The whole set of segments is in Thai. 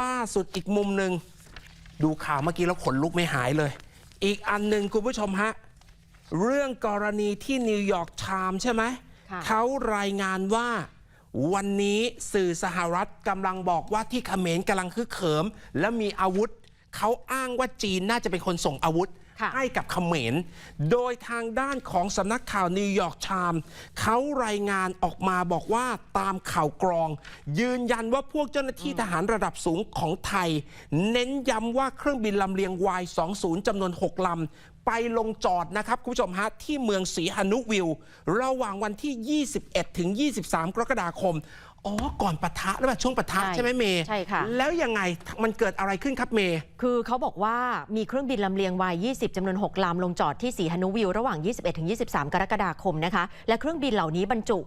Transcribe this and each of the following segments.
ล่าสุดอีกมุมหนึ่งดูข่าวเมื่อกี้แล้วขนลุกไม่หายเลย อีกอันหนึ่งคุณผู้ชมฮะ เรื่องกรณีที่นิวยอร์กไทม์ใช่ไหมค่ะเขารายงานว่าวันนี้สื่อสหรัฐกำลังบอกว่าที่เขมรกำลังคึกเขิม และมีอาวุธ เขาอ้างว่าจีนน่าจะเป็นคนส่งอาวุธค่ะ ให้กับเขมร โดยทางด้านของสำนักข่าวนิวยอร์กไทม์เขารายงานออกมาบอกว่าตามข่าวกรอง ยืนยันว่าพวกเจ้าหน้าที่ทหารระดับสูงของไทย เน้นย้ำว่าเครื่องบินลำเลียง Y20 จำนวน 6 ลำ ไปลงจอดนะครับ คุณผู้ชมฮะ ที่เมืองศรีหนุวิว ระหว่างวันที่ 21 ถึง 23 กรกฎาคม อ๋อ ก่อนปะทะหรือเปล่าช่วงปะทะใช่ใช่ไหมเมย์ใช่ค่ะ แล้วยังไงมันเกิดอะไรขึ้นครับเมย์คือเขาบอกว่ามีเครื่องบินลำเลียง Y20 จำนวน 6 ลำลงจอดที่สีหนุวิว ระหว่าง 21 ถึง 23 กรกฎาคมนะคะ และเครื่องบินเหล่านี้บรรจุ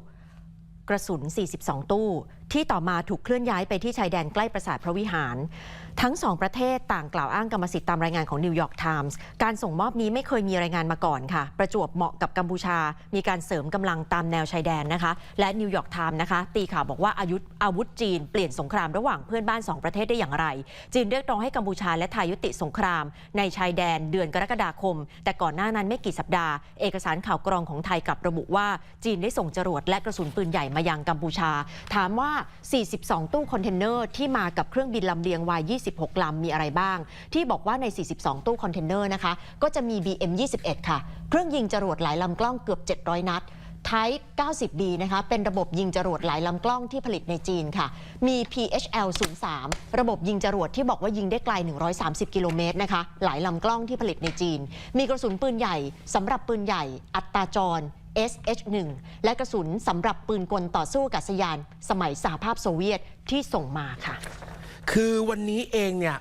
กระสุน 42 ตู้ ที่ต่อมาถูกเคลื่อนย้ายไปที่ชายแดนใกล้ปราสาทพระวิหาร ทั้งสองประเทศต่างกล่าวอ้างกรรมสิทธิ์ตามรายงานของนิวยอร์กไทมส์การส่งมอบนี้ไม่เคยมีรายงานมาก่อนค่ะ ประจวบเหมาะกับกัมพูชา มีการเสริมกำลังตามแนวชายแดนนะคะ และนิวยอร์กไทม์นะคะตีข่าวบอกว่าอายุอาวุธจีนเปลี่ยนสงครามระหว่างเพื่อนบ้านสองประเทศได้อย่างไร จีนเรียกร้องให้กัมพูชาและไทยยุติสงคราม ในชายแดนเดือนกรกฎาคม แต่ก่อนหน้านั้นไม่กี่สัปดาห์ เอกสารข่าวกรองของไทยกลับระบุว่าจีนได้ส่งจรวดและกระสุนปืนใหญ่มายังกัมพูชา ถามว่า42 ตู้คอนเทนเนอร์ที่มากับเครื่องบินลำเลียง Y26 ลำมีอะไรบ้าง ที่บอกว่าใน 42 ตู้คอนเทนเนอร์นะคะ ก็จะมี BM21 ค่ะ เครื่องยิงจรวดหลายลำกล้องเกือบ 700 นัด Type 90B นะคะ เป็นระบบยิงจรวดหลายลำกล้องที่ผลิตในจีนค่ะ มี PHL 03ระบบยิงจรวดที่บอกว่ายิงได้ไกล 130 กิโลเมตรนะคะ หลายลำกล้องที่ผลิตในจีน มีกระสุนปืนใหญ่สำหรับปืนใหญ่ อัตราจร SH1 และกระสุนสำหรับปืนกลต่อสู้อากาศยาน สมัยสหภาพโซเวียตที่ส่งมาค่ะ คือวันนี้เองเนี่ย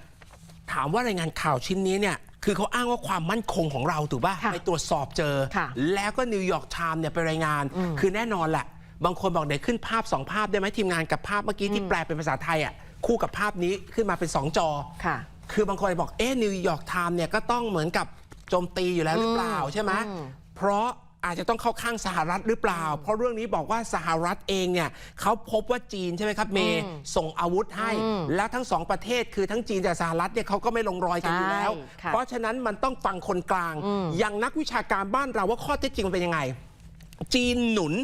ถามว่ารายงานข่าวชิ้นนี้เนี่ยคือเขาอ้างว่าความมั่นคงของเราถูกป่ะค่ะไปตรวจสอบเจอค่ะแล้วก็นิวยอร์กไทม์เนี่ยไปรายงาน คือแน่นอนแหละ บางคนบอกเดี๋ยวขึ้นภาพ 2 ภาพได้ไหมทีมงานกับภาพเมื่อกี้ที่แปลเป็นภาษาไทยอะคู่กับภาพนี้ขึ้นมาเป็น 2 จอค่ะ คือบางคนบอกเอ๊ะนิวยอร์กไทม์เนี่ยก็ต้องเหมือนกับโจมตีอยู่แล้วหรือเปล่าใช่ไหมอืมเพราะ อาจจะต้องเข้าข้างสหรัฐหรือเปล่า เพราะเรื่องนี้บอกว่าสหรัฐเองเนี่ยเขาพบว่าจีนใช่ไหมครับเมย์ส่งอาวุธให้อืมแล้วทั้งสองประเทศคือทั้งจีนกับสหรัฐเนี่ยเขาก็ไม่ลงรอยกันอยู่แล้วใช่ค่ะเพราะฉะนั้นมันต้องฟังคนกลาง อย่างนักวิชาการบ้านเราว่าข้อเท็จจริงมันเป็นยังไง จีนหนุน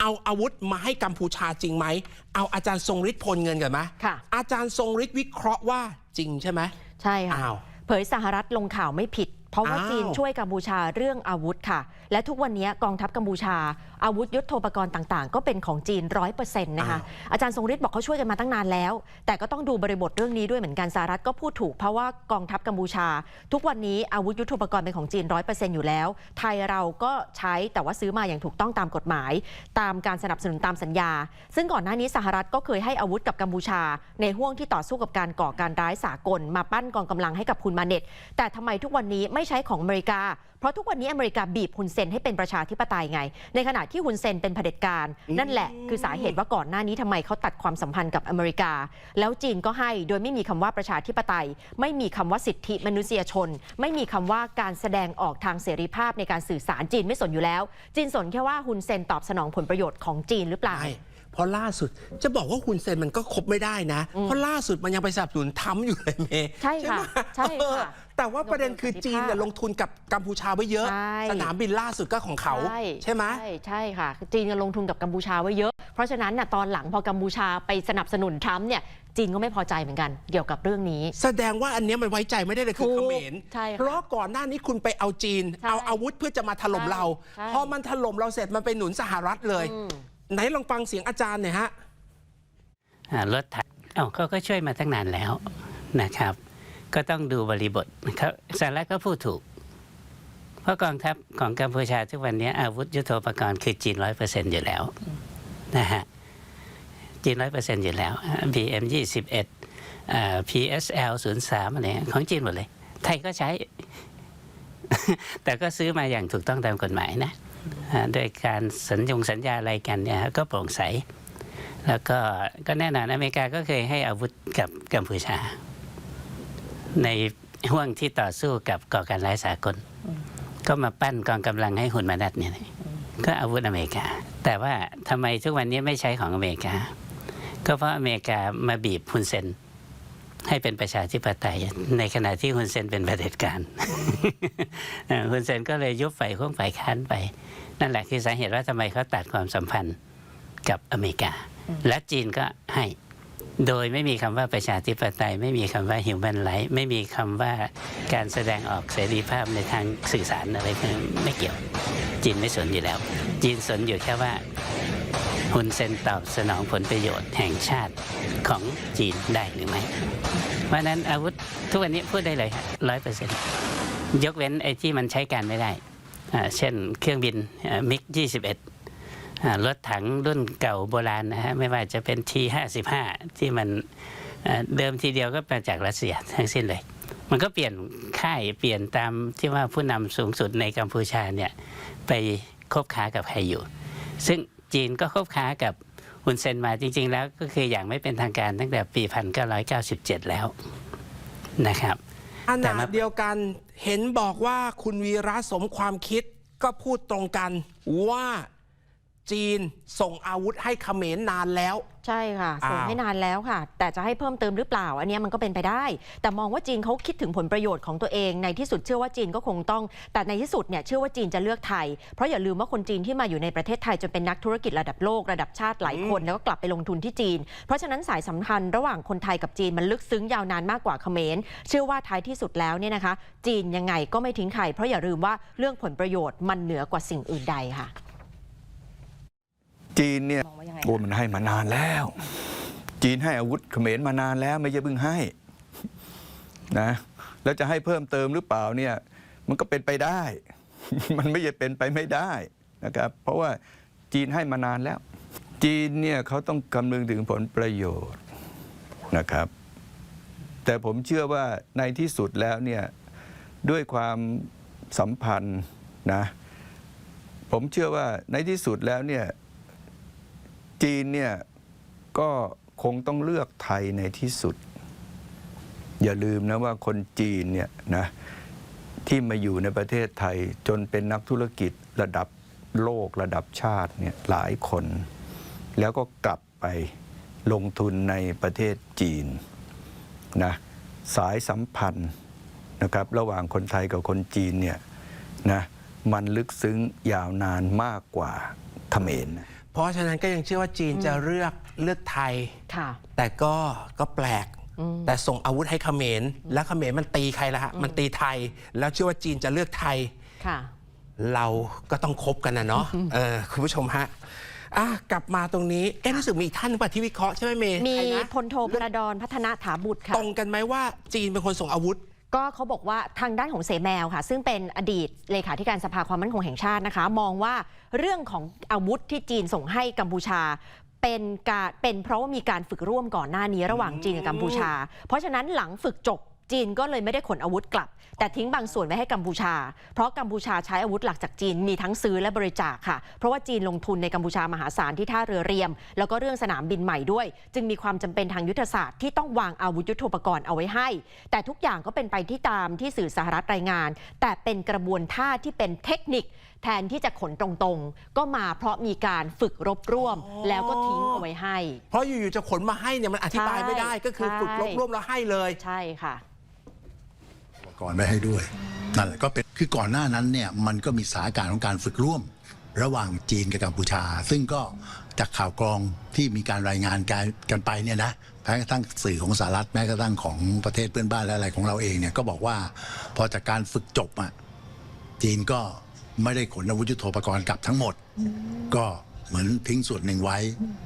เอาอาวุธมาให้กัมพูชาจริงไหม เอาอาจารย์ทรงฤทธิ์พลเงินกันไหมค่ะอาจารย์ทรงฤทธิ์วิเคราะห์ว่าจริงใช่ไหมใช่ค่ะอ้าวเผยสหรัฐลงข่าวไม่ผิด เพราะว่าอ้าว จีนช่วยกัมพูชาเรื่องอาวุธค่ะ และทุกวันนี้กองทัพกัมพูชา อาวุธยุทโธปกรณ์ต่างๆ ก็เป็นของจีนร้อยเปอร์เซ็นต์นะคะ อาจารย์ทรงฤทธิ์บอกเขาช่วยกันมาตั้งนานแล้ว แต่ก็ต้องดูบริบทเรื่องนี้ด้วยเหมือนกันสหรัฐก็พูดถูกเพราะว่ากองทัพกัมพูชา ทุกวันนี้อาวุธยุทโธปกรณ์เป็นของจีนร้อยเปอร์เซ็นต์อยู่แล้ว ไทยเราก็ใช้แต่ว่าซื้อมาอย่างถูกต้องตามกฎหมาย ตามการสนับสนุนตามสัญญา ซึ่งก่อนหน้านี้สหรัฐก็เคยให้อาวุธกับกัมพูชา ในห่วงที่ต่อสู้กับการก่อการร้ายสากล มาปั้นกองกำลังให้กับคุณมาเน็ตแต่ทำไมทุกวันนี้ไม่ใช้ของอเมริกา เพราะทุกวันนี้อเมริกาบีบฮุนเซนให้เป็นประชาธิปไตยไง ในขณะที่ฮุนเซนเป็นเผด็จการ นั่นแหละคือสาเหตุว่าก่อนหน้านี้ทำไมเขาตัดความสัมพันธ์กับอเมริกา แล้วจีนก็ให้โดยไม่มีคำว่าประชาธิปไตย ไม่มีคำว่าสิทธิมนุษยชน ไม่มีคำว่าการแสดงออกทางเสรีภาพในการสื่อสารจีนไม่สนอยู่แล้ว จีนสนแค่ว่าฮุนเซนตอบสนองผลประโยชน์ของจีนหรือเปล่าใช่เพราะล่าสุดจะบอกว่าคุณเซนมันก็คบไม่ได้นะ เพราะล่าสุดมันยังไปสนับสนุนทำอยู่เลยเมย์ใช่ค่ะไหมใช่ค่ะเออ แต่ว่าประเด็นคือจีนเนี่ยลลงงทุทุนนกับกัมพูชาไว้เยอะใช่สนามบินล่าสุดก็ของเขา ใช่ไหมใช่ใช่ค่ะ จีนก็ลงทุนกับกัมพูชาไว้เยอะ เพราะฉะนั้นน่ะตอนหลังพอกัมพูชาไปสนับสนุนทรัมป์เนี่ยจีนก็ไม่พอใจเหมือนกันเกี่ยวกับเรื่องนี้ แสดงว่าอันเนี้ยมันไว้ใจไม่ได้เลยคือถูเขกมรใช่ค่ะเพราะก่อนหน้านี้คุณไปเอาจีนใช่เอาอาวุธเพื่อจะมาถล่มเราใช่พอมันถล่มเราเสร็จมันไปหนุนสหรัฐเลยอืมไหนลองฟังเสียงอาจารย์หน่อยฮะอ่ารถถังเอ้าเขาก็ช่วยมาตั้งนานแล้วนะครับ ก็ต้องดูบริบทเขาสหรัฐก็พูดถูก เพราะกองทัพของกัมพูชาทุกวันนี้อาวุธยุทโธปกรณ์คือจีนร้อยเปอร์เซ็นต์อยู่แล้วนะฮะจีนร้อยเปอร์เซ็นต์อยู่แล้ว BM ยี่สิบเอ็ด PSL ศูนย์สามอะไรเงี้ของจีนหมดเลย ไทยก็ใช้ แต่ก็ซื้อมาอย่างถูกต้องตามกฎหมายนะอ่าโดยการสัญญงสัญญาอะไรกันเนี่ยก็โปร่งใส แล้วก็ก็แน่นอนอเมริกาก็เคยให้อาวุธกับกัมพูชา ในห่วงที่ต่อสู้กับก่อการร้ายสากล ก็มาปั้นกองกำลังให้หุ่นมานัดเนี่ยก็อาวุธอเมริกา แต่ว่าทำไมทุกวันนี้ไม่ใช้ของอเมริกา ก็เพราะอเมริกามาบีบฮุนเซนให้เป็นประชาธิปไตย ในขณะที่ฮุนเซนเป็นเผด็จการเอ่อฮุนเซนก็เลยยุบฝ่ายข้องฝ่ายค้านไป นั่นแหละคือสาเหตุว่าทำไมเขาตัดความสัมพันธ์กับอเมริกา และจีนก็ให้ โดยไม่มีคำว่าประชาธิปไตย ไม่มีคำว่า human right ไม่มีคำว่าการแสดงออกเสรีภาพในทางสื่อสารอะไรพวกนั้นไม่เกี่ยว จีนไม่สนอยู่แล้ว จีนสนอยู่แค่ว่าฮุนเซนตอบสนองผลประโยชน์แห่งชาติของจีนได้หรือไม่เพราะนั้นอาวุธทุกวันนี้พูดได้เลยร้อยเปอร์เซ็นต์ยกเว้นไอ้ที่มันใช้การไม่ได้ เช่นเครื่องบินมิก 21อ่า รถถังรุ่นเก่าโบราณนะฮะไม่ว่าจะเป็น T55 ที่มันเดิมทีเดียวก็มาจากรัสเซียทั้งสิ้นเลย มันก็เปลี่ยนค่ายเปลี่ยนตามที่ว่าผู้นำสูงสุดในกัมพูชาเนี่ยไปคบค้ากับใครอยู่ ซึ่งจีนก็คบค้ากับฮุนเซนมาจริง ๆ แล้วก็คืออย่างไม่เป็นทางการตั้งแต่ปี 1997 แล้วนะครับขแต่ณะมาเดียวกันเห็นบอกว่าคุณวีระสมความคิดก็พูดตรงกันว่า จีนส่งอาวุธให้เขมรนานแล้ว ใช่ค่ะ ส่งอ้าวให้นานแล้วค่ะ แต่จะให้เพิ่มเติมหรือเปล่า อันเนี้ยมันก็เป็นไปได้ แต่มองว่าจีนเขาคิดถึงผลประโยชน์ของตัวเอง ในที่สุดเชื่อว่าจีนก็คงต้อง แต่ในที่สุดเนี่ยเชื่อว่าจีนจะเลือกไทย เพราะอย่าลืมว่าคนจีนที่มาอยู่ในประเทศไทยจนเป็นนักธุรกิจระดับโลกระดับชาติหลายคน แล้วก็กลับไปลงทุนที่จีน เพราะฉะนั้นสายสัมพันธ์ระหว่างคนไทยกับจีนมันลึกซึ้งยาวนานมากกว่าเขมร เชื่อว่าท้ายที่สุดแล้วเนี่ยนะคะ จีนยังไงก็ไม่ทิ้งใครเพราะอย่าลืมว่าเรื่องผลประโยชน์มันเหนือกว่าสิ่งอื่นใดค่ะ จีนเนี่ยมองว่ายังไงโอ้มันให้มานานแล้ว จีนให้อาวุธเขมรมานานแล้วไม่ใช่เพิ่งให้นะแล้วจะให้เพิ่มเติมหรือเปล่าเนี่ย มันก็เป็นไปได้ มันไม่ใช่เป็นไปไม่ได้นะครับ เพราะว่าจีนให้มานานแล้ว จีนเนี่ยเขาต้องคำนึงถึงผลประโยชน์นะครับ แต่ผมเชื่อว่าในที่สุดแล้วเนี่ยด้วยความสัมพันธ์นะ ผมเชื่อว่าในที่สุดแล้วเนี่ย จีนเนี่ยก็คงต้องเลือกไทยในที่สุด อย่าลืมนะว่าคนจีนเนี่ยนะที่มาอยู่ในประเทศไทยจนเป็นนักธุรกิจระดับโลกระดับชาติเนี่ยหลายคน แล้วก็กลับไปลงทุนในประเทศจีนนะสายสัมพันธ์นะครับระหว่างคนไทยกับคนจีนเนี่ยนะมันลึกซึ้งยาวนานมากกว่าเขมรนะ เพราะฉะนั้นก็ยังเชื่อว่าจีนจะเลือกเลือกไทย ค่ะ แต่ก็ก็แปลกอืมแต่ส่งอาวุธให้เขมร แล้วเขมรมันตีใครละฮะ มันตีไทย แล้วเชื่อว่าจีนจะเลือกไทย ค่ะ เราก็ต้องคบกันนะเนาะเออคุณผู้ชมฮะอะกลับมาตรงนี้ เอ๊ะรู้สึกมีอีกท่านหนึงป่ะที่วิเคราะห์ใช่ไหมเมย์มีใครนะพลโทพระดอนพัฒนาถาบุตรค่ะ ตรงกันไหมว่าจีนเป็นคนส่งอาวุธ ก็เขาบอกว่าทางด้านของเสแมวค่ะ ซึ่งเป็นอดีตเลขาธิการสภาความมั่นคงแห่งชาตินะคะ มองว่าเรื่องของอาวุธที่จีนส่งให้กัมพูชาเป็นการเป็นเพราะว่ามีการฝึกร่วมก่อนหน้านี้ระหว่างจีนกับกัมพูชา เพราะฉะนั้นหลังฝึกจบ จีนก็เลยไม่ได้ขนอาวุธกลับ แต่ทิ้งบางส่วนไว้ให้กัมพูชา เพราะกัมพูชาใช้อาวุธหลักจากจีนมีทั้งซื้อและบริจาคค่ะ เพราะว่าจีนลงทุนในกัมพูชามหาศาลที่ท่าเรือเรียม แล้วก็เรื่องสนามบินใหม่ด้วย จึงมีความจำเป็นทางยุทธศาสตร์ที่ต้องวางอาวุธยุทโธปกรณ์เอาไว้ให้ แต่ทุกอย่างก็เป็นไปที่ตามที่สื่อสหรัฐรายงาน แต่เป็นกระบวนท่าที่เป็นเทคนิค แทนที่จะขนตรงๆ ก็มาเพราะมีการฝึกรบร่วมอ๋อแล้วก็ทิ้งเอาไว้ให้ เพราะอยู่ๆจะขนมาให้เนี่ยมันอธิบายไม่ได้ก็คือใช่ฝึกรบร่วมแล้วให้เลยใช่ค่ะ ก่อนไว้ให้ด้วยนั่นแหละก็เป็นคือก่อนหน้านั้นเนี่ยมันก็มีสถานการณ์ของการฝึกร่วม ระหว่างจีนกับกัมพูชา ซึ่งก็จากข่าวกรองที่มีการรายงานกันกันไปเนี่ยนะแม้กระทั่งสื่อของสหรัฐแม้กระทั่งของประเทศเพื่อนบ้านและอะไรของเราเองเนี่ยก็บอกว่าพอจากการฝึกจบอะจีนก็ไม่ได้ขนอาวุธยุทโธปกรณ์กลับทั้งหมด ก็เหมือนทิ้งส่วนหนึ่งไว้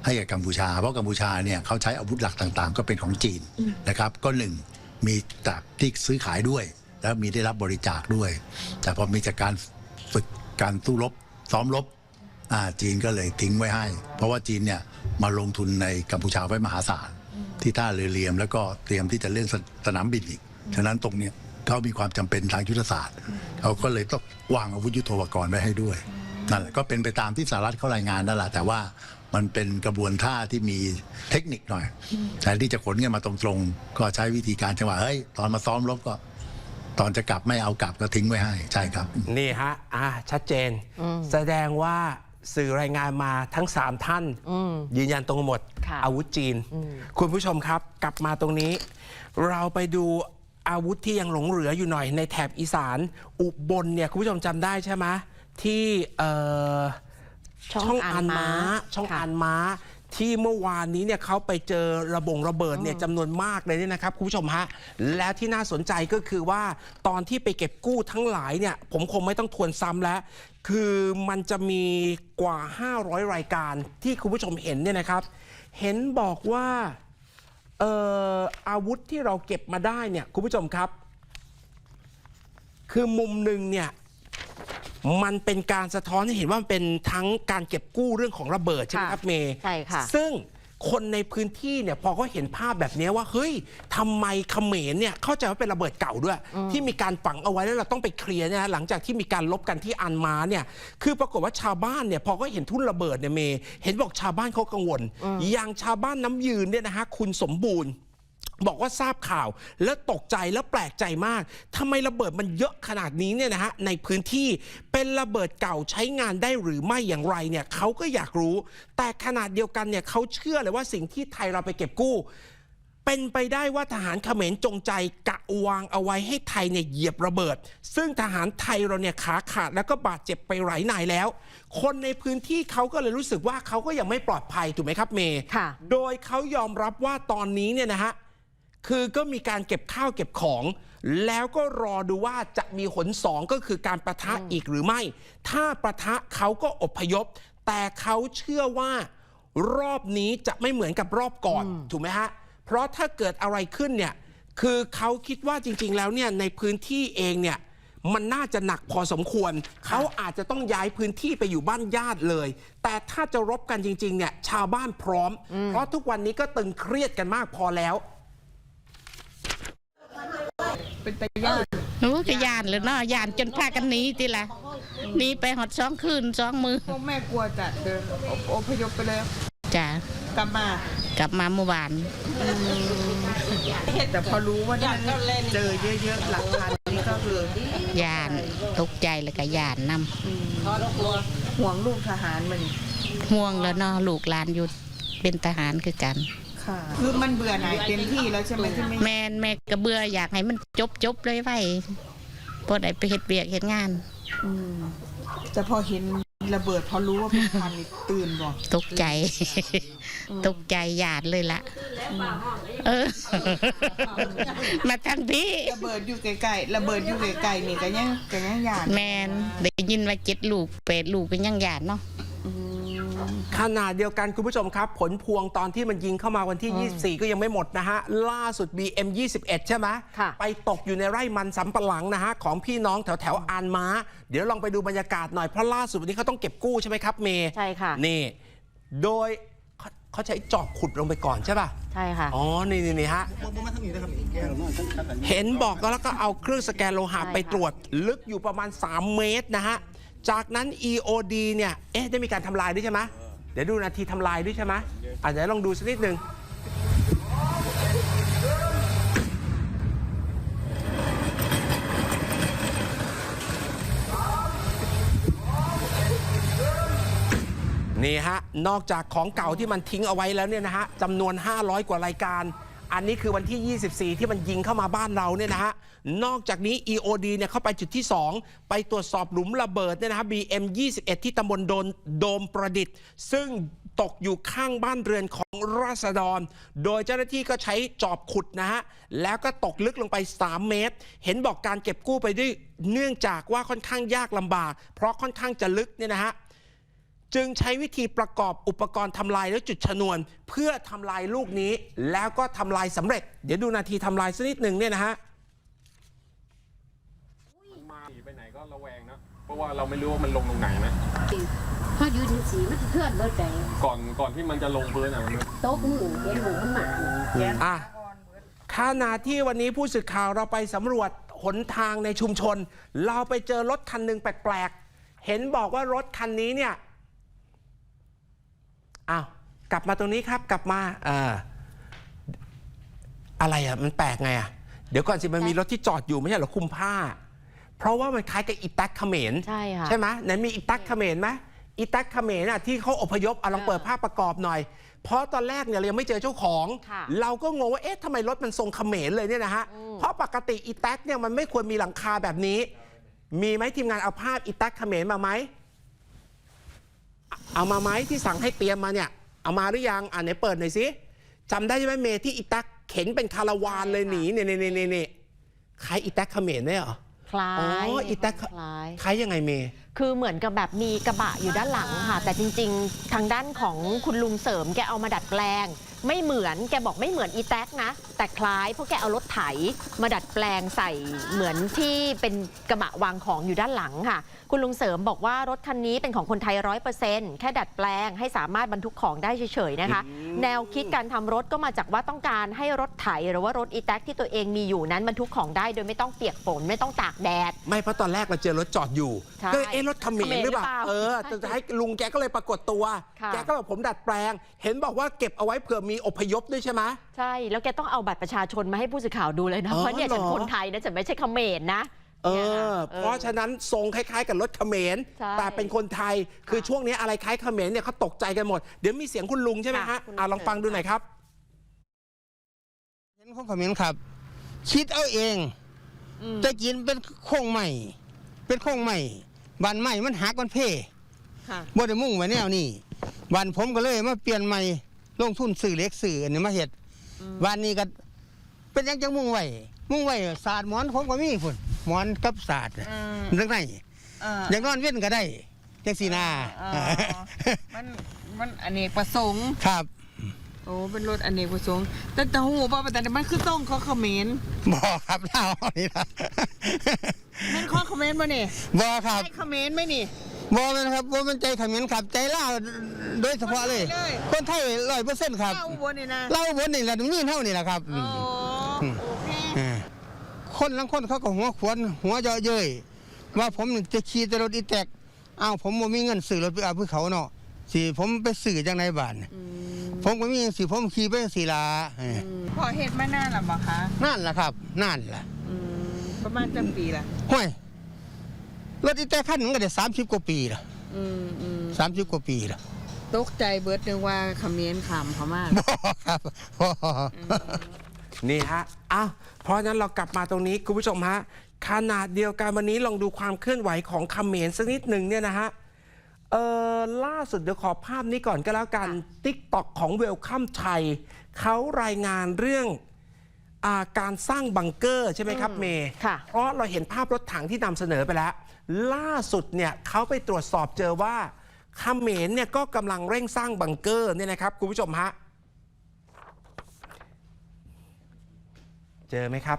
ให้กับกัมพูชา เพราะกัมพูชาเนี่ยเขาใช้อาวุธหลักต่างๆ ก็เป็นของจีนนะครับ ก็หนึ่งมีจากที่ซื้อขายด้วย แล้วมีได้รับบริจาคด้วย แต่พอมีจากการฝึกการสู้รบซ้อมรบอ่าจีนก็เลยทิ้งไว้ให้ เพราะว่าจีนเนี่ยมาลงทุนในกัมพูชาไว้มหาศาลที่ท่าเรือเรียม แล้วก็เตรียมที่จะเรื่องสสนามบินอีก ฉะนั้นตรงเนี้ยเขามีความจำเป็นทางยุทธศาสตร์เขาก็เลยต้องวางอาวุธยุทโธปกรณ์ไว้ให้ด้วยนั่นแหละก็เป็นไปตามที่สหรัฐเขารายงานนั่นแหละแต่ว่ามันเป็นกระบวนท่าที่มีเทคนิคหน่อยแทนที่จะขนกันมาตรงๆ ก็ใช้วิธีการจังหวะเฮ้ยตอนมาซ้อมรบก็ ตอนจะกลับไม่เอากลับก็ทิ้งไว้ให้ใช่ครับ นี่ฮะอ่าชัดเจน แสดงว่าสื่อรายงานมาทั้ง 3 ท่านอืมยืนยันตรงหมด ค่ะอาวุธจีน อืม คุณผู้ชมครับ กลับมาตรงนี้ เราไปดูอาวุธที่ยังหลงเหลืออยู่หน่อยในแถบอีสาน อุบลเนี่ยคุณผู้ชมจำได้ใช่ไหมที่เอ่อ ช่องอานม้า ช่องค่ะอานม้า ที่เมื่อวานนี้เนี่ยเขาไปเจอระบงระเบิดเนี่ยจำนวนมากเลยเนี่ยนะครับคุณผู้ชมฮะแล้วที่น่าสนใจก็คือว่าตอนที่ไปเก็บกู้ทั้งหลายเนี่ยผมคงไม่ต้องทวนซ้ำแล้ว คือมันจะมีกว่า 500 รายการที่คุณผู้ชมเห็นเนี่ยนะครับ เห็นบอกว่าเอ่ออาวุธที่เราเก็บมาได้เนี่ยคุณผู้ชมครับ คือมุมหนึ่งเนี่ย มันเป็นการสะท้อนให้เห็นว่ามันเป็นทั้งการเก็บกู้เรื่องของระเบิดใช่ไหมค่ะครับเมย์ใช่ค่ะซึ่งคนในพื้นที่เนี่ยพอเขาเห็นภาพแบบนี้ว่าเฮ้ยทำไมเขมรเนี่ยเข้าใจว่าเป็นระเบิดเก่าด้วย ที่มีการฝังเอาไว้แล้วเราต้องไปเคลียร์เนี่ยนะหลังจากที่มีการลบกันที่อันมาเนี่ยคือปรากฏว่าชาวบ้านเนี่ยพอเขาเห็นทุ่นระเบิดเนี่ยเมย์เห็นบอกชาวบ้านเขากังวล อย่างชาวบ้านน้ำยืนเนี่ยนะฮะคุณสมบูรณ์ บอกว่าทราบข่าวแล้วตกใจแล้วแปลกใจมากทำไมระเบิดมันเยอะขนาดนี้เนี่ยนะฮะในพื้นที่เป็นระเบิดเก่าใช้งานได้หรือไม่อย่างไรเนี่ยเขาก็อยากรู้ แต่ขนาดเดียวกันเนี่ยเขาเชื่อเลยว่าสิ่งที่ไทยเราไปเก็บกู้ เป็นไปได้ว่าทหารเขมรจงใจกะวางเอาไว้ให้ไทยเนี่ยเหยียบระเบิด ซึ่งทหารไทยเราเนี่ยขาขาดแล้วก็บาดเจ็บไปหลายนายแล้ว คนในพื้นที่เขาก็เลยรู้สึกว่าเขาก็ยังไม่ปลอดภัยถูกไหมครับเมย์ค่ะโดยเขายอมรับว่าตอนนี้เนี่ยนะฮะ คือก็มีการเก็บข้าวเก็บของ แล้วก็รอดูว่าจะมีหนสองก็คือการประทะอีกหรือไม่ ถ้าประทะเขาก็อพยพ แต่เขาเชื่อว่ารอบนี้จะไม่เหมือนกับรอบก่อนถูกไหมฮะ เพราะถ้าเกิดอะไรขึ้นเนี่ยคือเขาคิดว่าจริง ๆ แล้วเนี่ยในพื้นที่เองเนี่ยมันน่าจะหนักพอสมควร เขาอาจจะต้องย้ายพื้นที่ไปอยู่บ้านญาติเลย แต่ถ้าจะรบกันจริง ๆ เนี่ยชาวบ้านพร้อม เพราะทุกวันนี้ก็ตึงเครียดกันมากพอแล้ว เป็นตาญาติหนูก็ยานเลยเนาะยานจนพากันหนีทีละหนีไปหอดสองคืนสองมือพวกแม่กลัวจัดเดินออพยพไปเลยจ้ะกลับมากลับมาเมื่อวานแต่พอรู้ว่าเนี่ยเจอเยอะๆหลักฐานนี่ก็คือยานตกใจเลยก็ยานนห่วงลูกทหารมันำห่วงแล้วเนาะลูกหลานอยู่เป็นทหารคือกัน ค่ะ คือมันเบื่อหน่ายเต็มที่แล้วใช่ไหมที่ไม่แม่นแม่กระเบื่ออยากให้มันจบจบๆเลยไว้พอได้ไปเฮ็ดเบียกเฮ็ดงาน อืมแต่พอเห็นระเบิดพอรู้ว่าเป็นพันนี่ตื่นบอกตกใจ ตกใจยานเลยละเออ มาทางพี่ ระเบิดอยู่ไกลๆระเบิดอยู่ไกลๆนี่ก็ยังก็ยังหยาดแมนได้ยินว่าเจ็ดลูกแปดลูกเป็นยังยานเนาะอืม ขนาดเดียวกันคุณผู้ชมครับ ผลพวงตอนที่มันยิงเข้ามาวันที่ 24 ก็ยังไม่หมดนะฮะ ล่าสุด BM 21 ใช่ไหมค่ะไปตกอยู่ในไร่มันสำปะหลังนะฮะ ของพี่น้องแถวแถวๆอานม้า เดี๋ยวลองไปดูบรรยากาศหน่อย เพราะล่าสุดวันนี้เขาต้องเก็บกู้ใช่ไหมครับเมย์ใช่ค่ะ นี่ โดยเขาเขาใช้จอบขุดลงไปก่อนใช่ป่ะ ใช่ค่ะ อ๋อนี่นี่นี่ฮะ เห็นบอกแล้วก็เอาเครื่องสแกนโลหะใช่ค่ะไปตรวจ ลึกอยู่ประมาณ 3 เมตรนะฮะ จากนั้น EOD เนี่ยเอ๊ะได้มีการทำลายด้วยใช่ไหมเดี๋ยวดูนาทีทำลายด้วยใช่ไหมอะเดี๋ยวลองดูสักนิดหนึ่งนี่ฮะ นอกจากของเก่าที่มันทิ้งเอาไว้แล้วเนี่ยนะฮะจำนวน 500 กว่ารายการ อันนี้คือวันที่ 24 ที่มันยิงเข้ามาบ้านเราเนี่ยนะฮะ นอกจากนี้ EOD เนี่ยเข้าไปจุดที่ 2 ไปตรวจสอบหลุมระเบิดเนี่ยนะฮะ BM 21ที่ตำบลโดนโดมประดิษฐ์ ซึ่งตกอยู่ข้างบ้านเรือนของราษฎร โดยเจ้าหน้าที่ก็ใช้จอบขุดนะฮะ แล้วก็ตกลึกลงไป 3 เมตร เห็นบอกการเก็บกู้ไปด้วยเนื่องจากว่าค่อนข้างยากลำบาก เพราะค่อนข้างจะลึกเนี่ยนะฮะ จึงใช้วิธีประกอบอุปกรณ์ทำลายและจุดชนวน เพื่อทำลายลูกนี้แล้วก็ทำลายสำเร็จ เดี๋ยวดูนาทีทำลายสักนิดหนึ่งเนี่ยนะฮะมาหนีไปไหนก็ระแวงนะเพราะว่าเราไม่รู้ว่ามันลงตรงไหนนะพอยืนสีมันเคลื่อนเบิดใจก่อนก่อนที่มันจะลงพื้นอะมันโต๊ะมือเห็นหมูมันหมาอะขณะที่วันนี้ผู้สื่อข่าวเราไปสำรวจหนทางในชุมชน เราไปเจอรถคันหนึ่งแปลกๆเห็นบอกว่ารถคันนี้เนี่ย อ้าวกลับมาตรงนี้ครับกลับมาอ่าอะไรอะมันแปลกไงอะเดี๋ยวก่อนสิมันมีรถที่จอดอยู่ไม่ใช่เหรอคุมผ้า เพราะว่ามันคล้ายกับอีแท็กเขมรใช่ค่ะใช่ไหมไหนมีอีแท็กเขมรไหมอีแท็กเขมรน่ะที่เขาอพยพเอาลองเปิดภาพประกอบหน่อย เพราะตอนแรกเนี่ยเรายังไม่เจอเจ้าของ ค่ะ เราก็งงว่าเอ๊ะทำไมรถมันทรงเขมรเลยเนี่ยนะฮะ เพราะปกติอีแท็กเนี่ยมันไม่ควรมีหลังคาแบบนี้ มีไหมทีมงานเอาภาพอีแท็กเขมรมาไหม เอามาไหมที่สั่งให้เตรียมมาเนี่ย เอามาหรือยังอ่านไหนเปิดหน่อยสิจำได้ใช่ไหมเมย์ที่อีแท็กเข็นเป็นคาราวานเลยหนีเนี่ยเนี่ยเนี่ยเนี่ยใครอีแท็กเขมรเนี่ยเหรอคล้าอ๋อยอีแท็กคล้ายใครยังไงเมย์คือเหมือนกับแบบมีกระบะอยู่ด้านหลังค่ะ แต่จริง ๆ ทางด้านของคุณลุงเสริมแกเอามาดัดแปลง ไม่เหมือนแกบอกไม่เหมือนอีแท็กนะ แต่คล้ายเพราะแกเอารถไถมาดัดแปลงใส่เหมือนที่เป็นกระบะวางของอยู่ด้านหลังค่ะ คุณลุงเสริมบอกว่ารถคันนี้เป็นของคนไทยร้อยเปอร์เซ็นต์แค่ดัดแปลงให้สามารถบรรทุกของได้เฉยๆนะคะ แนวคิดการทำรถก็มาจากว่าต้องการให้รถไถหรือว่ารถอีแท็กที่ตัวเองมีอยู่นั้นบรรทุกของได้โดยไม่ต้องเปียกฝนไม่ต้องตากแดด ไม่เพราะตอนแรกเราเจอรถจอดอยู่ใช่ก็เลยเอ๊ะรถเขมรหรือเปล่าเขมรหรือเปล่าเออแต่จะให้ลุงแกก็เลยปรากฏตัวค่ะแกก็บอกผมดัดแปลง เห็นบอกว่าเก็บเอาไว้เผื่อมีอพยพด้วยใช่ไหม ใช่ แล้วแกต้องเอาบัตรประชาชนมาให้ผู้สื่อข่าวดูเลยนะอ๋อเพราะเนี่ยฉันเหรอ คนไทยนะฉันไม่ใช่เขมรนะเอนี่ยค่อเพราะฉะนั้นทรงคล้ายๆ กับรถเขมร ใช่แต่เป็นคนไทย คือช่วงนี้อะไรคล้ายเขมรเนี่ยเขาตกใจกันหมด เดี๋ยวมีเสียงคุณลุงใช่ไหมค่ะฮะคุณลุง อะลองฟังดูหน่อยครับ เห็นของเขมรครับ คิดเอาเองแต่กินเป็นโค้งใหม่ เป็นโค้งใหม่บันใหม่มันหักมันเพ่ค่ะ บ่ได้มุ่งไว้แนวนี้บันผมก็เลยมาเปลี่ยนใหม่ ลงทุนสื่อเล็กสื่ออันนี้มาเฮ็ดวันนี้ก็เป็นหยังจังมุ่งไว้มุ่งไว้ศาสตร์หมอนผมก็มีพุ่นหมอนกับศาสตร์อืมเรื่องไหนเอ่ออย่างนอนเว้นก็ได้จังสีนาอ๋อมันมันอเนกประสงค์ครับโอ้เป็นรถอเนกประสงค์แต่แต่หูป่ะแต่มันคือต้องเขาเขมรบ่ครับเล่านี่ละแม่นข้อเขมรป่ะนี่บ่ครับใช่เขมรไหมนี่ บ่แม่นครับบ่มันใจเขมรครับ ใจลาวโดยเฉพาะเลย คนไทยร้อยเปอร์เซ็นต์ครับเล่าอุบนนี่นะเล่าบนนี่แหละตรงนี้เท่านี่แหละครับโอ้โอเคเออคนลังคนเขาก็หัวขวนหัวเยาะเย้ยว่าผมนี่จะขี่แต่รถอีแตกอ้าวผมบ่มีเงินซื้อรถไปเอาเพื่อเขาเนาะสิผมไปซื้อจังไดบ้านน่ะผมก็มีสิผมขี่ไปสิลาเออพอเฮ็ดมานานแล้วบ่คะนั่นล่ะครับนั่นล่ะอืมประมาณจังปีละห้วย รถอีแตกคันหนึงก็ได้30กว่าปีละอืมอืม30กว่าปีละตกใจเบิดนึกว่าเขมรขำเขามาก บ่ครับบ่นี่ฮะ อ้าว เพราะฉะนั้นเรากลับมาตรงนี้คุณผู้ชมฮะ ขนาดเดียวกันวันนี้ลองดูความเคลื่อนไหวของเขมรสักนิดหนึ่งเนี่ยนะฮะ เออล่าสุดเดี๋ยวขอภาพนี้ก่อนก็แล้วกัน ติ๊กต็อกของเวลคัมไทยเขารายงานเรื่องอาการสร้างบังเกอร์ใช่ไหมครับเมย์ค่ะ เพราะเราเห็นภาพรถถังที่นำเสนอไปแล้ว ล่าสุดเนี่ยเขาไปตรวจสอบเจอว่าเขมรเนี่ยก็กำลังเร่งสร้างบังเกอร์เนี่ยนะครับคุณผู้ชมฮะเจอไหมครับ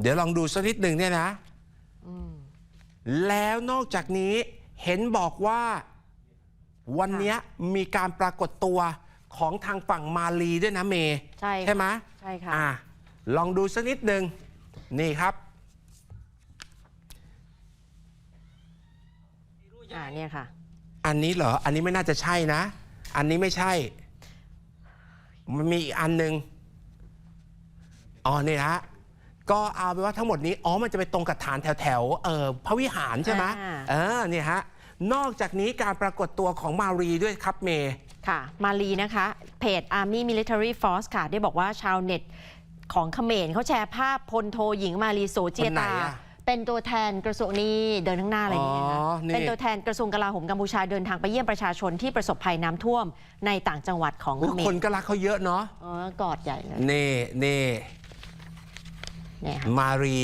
เดี๋ยวลองดูสักนิดหนึ่งเนี่ยนะแล้วนอกจากนี้เห็นบอกว่าวันเนี้ยมีการปรากฏตัวของทางฝั่งมาลีด้วยนะเมย์ใช่ค่ะไหมใช่ค่ะอะลองดูสักนิดหนึ่งนี่ครับ อ่าเนี่ยค่ะ อันนี้เหรอ อันนี้ไม่น่าจะใช่นะ อันนี้ไม่ใช่ มันมีอีกอันหนึ่งอ๋อนี่นะฮะ ก็เอาไปนว่าทั้งหมดนี้ อ๋อ มันจะไปตรงกับฐานแถวแถวๆเออพระวิหารใช่ไหมอ่า เออเนี่ยฮะ นอกจากนี้การปรากฏตัวของมารีด้วยครับเมย์ ค่ะ มาลีนะคะ เพจ Army Military Force ค่ะ ได้บอกว่าชาวเน็ตของเขมรเขาแชร์ภาพพลโทหญิงมาลีโสเจียคนไหนตา อะ เป็นตัวแทนกระทรวงนี้เดินข้างหน้าอะไรอย่างเงี้ยนะอ๋อนี่ เป็นตัวแทนกระทรวงกลาโหมกัมพูชาเดินทางไปเยี่ยมประชาชนที่ประสบภัยน้ำท่วมในต่างจังหวัดของเขอุ๊ยมคนรก็รักเขาเยอะเนาะอ๋อกอดใหญ่เลยนี่นี่เนี่ยค่ะ มารี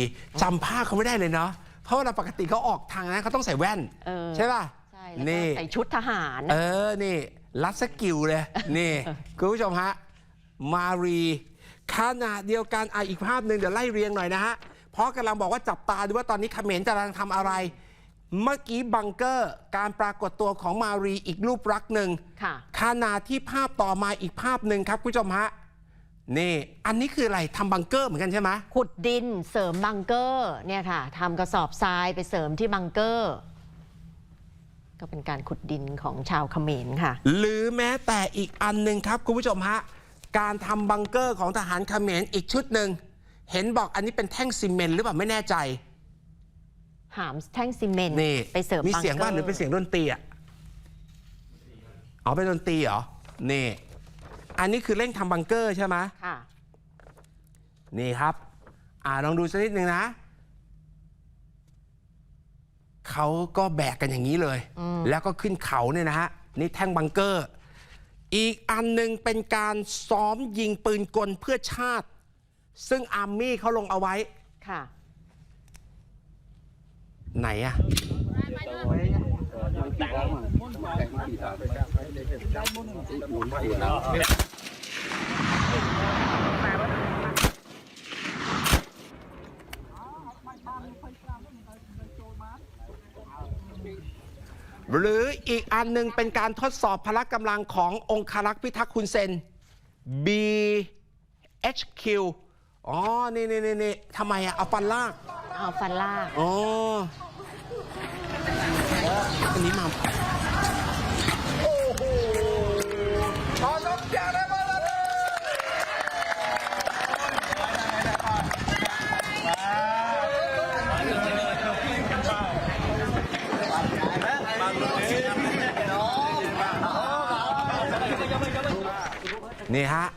จำภาพเขาไม่ได้เลยเนาะเพราะเวลาปกติเขาออกทางนั้นเขาต้องใส่แว่น เออ ใช่ป่ะใช่แล้วก็นี่ ใส่ชุดทหารเออ นี่รัดสกิลเลย นี่ คุณผู้ชมฮะ มารีขณะเดียวกันอะอีกภาพหนึ่งเดี๋ยวไล่เรียงหน่อยนะฮะ เพราะกำลังบอกว่าจับตาดูว่าตอนนี้เขมรกำลังทำอะไร เมื่อกี้บังเกอร์การปรากฏตัวของมารีอีกรูปลักษณ์หนึ่งค่ะ ขณะที่ภาพต่อมาอีกภาพหนึ่งครับคุณผู้ชมฮะนี่ อันนี้คืออะไรทำบังเกอร์เหมือนกันใช่ไหม ขุดดินเสริมบังเกอร์เนี่ยค่ะทำกระสอบทรายไปเสริมที่บังเกอร์ ก็เป็นการขุดดินของชาวเขมรค่ะ หรือแม้แต่อีกอันหนึ่งครับ คุณผู้ชมฮะ การทำบังเกอร์ของทหารเขมรอีกชุดหนึ่ง เห็นบอกอันนี้เป็นแท่งซีเมนต์หรือเปล่าไม่แน่ใจ หามแท่งซีเมนต์นี่ไปเสริมมีบังเกอร์เสียงว่าหรือเป็นเสียงดนตรีอะอ๋อเป็นดนตรีเหรอนี่อันนี้คือเร่งทำบังเกอร์ใช่ไหมค่ะนี่ครับ อ่าลองดูสักนิดนึงนะเขาก็แบกกันอย่างนี้เลยอืมแล้วก็ขึ้นเขาเนี่ยนะฮะนี่แท่งบังเกอร์ อีกอันหนึ่งเป็นการซ้อมยิงปืนกลเพื่อชาติ ซึ่งอาร์มี่เขาลงเอาไว้ ค่ะ ไหนอะหรืออีกอันหนึ่งเป็นการทดสอบพละกำลังขององคารักษ์พิทักษ์คุณเซน BHQ อ๋อนี่นี่นี่นี่ทำไมอะเอาฟันลากเอาฟันลาก อ๋อ อันนี้มานี่ฮะ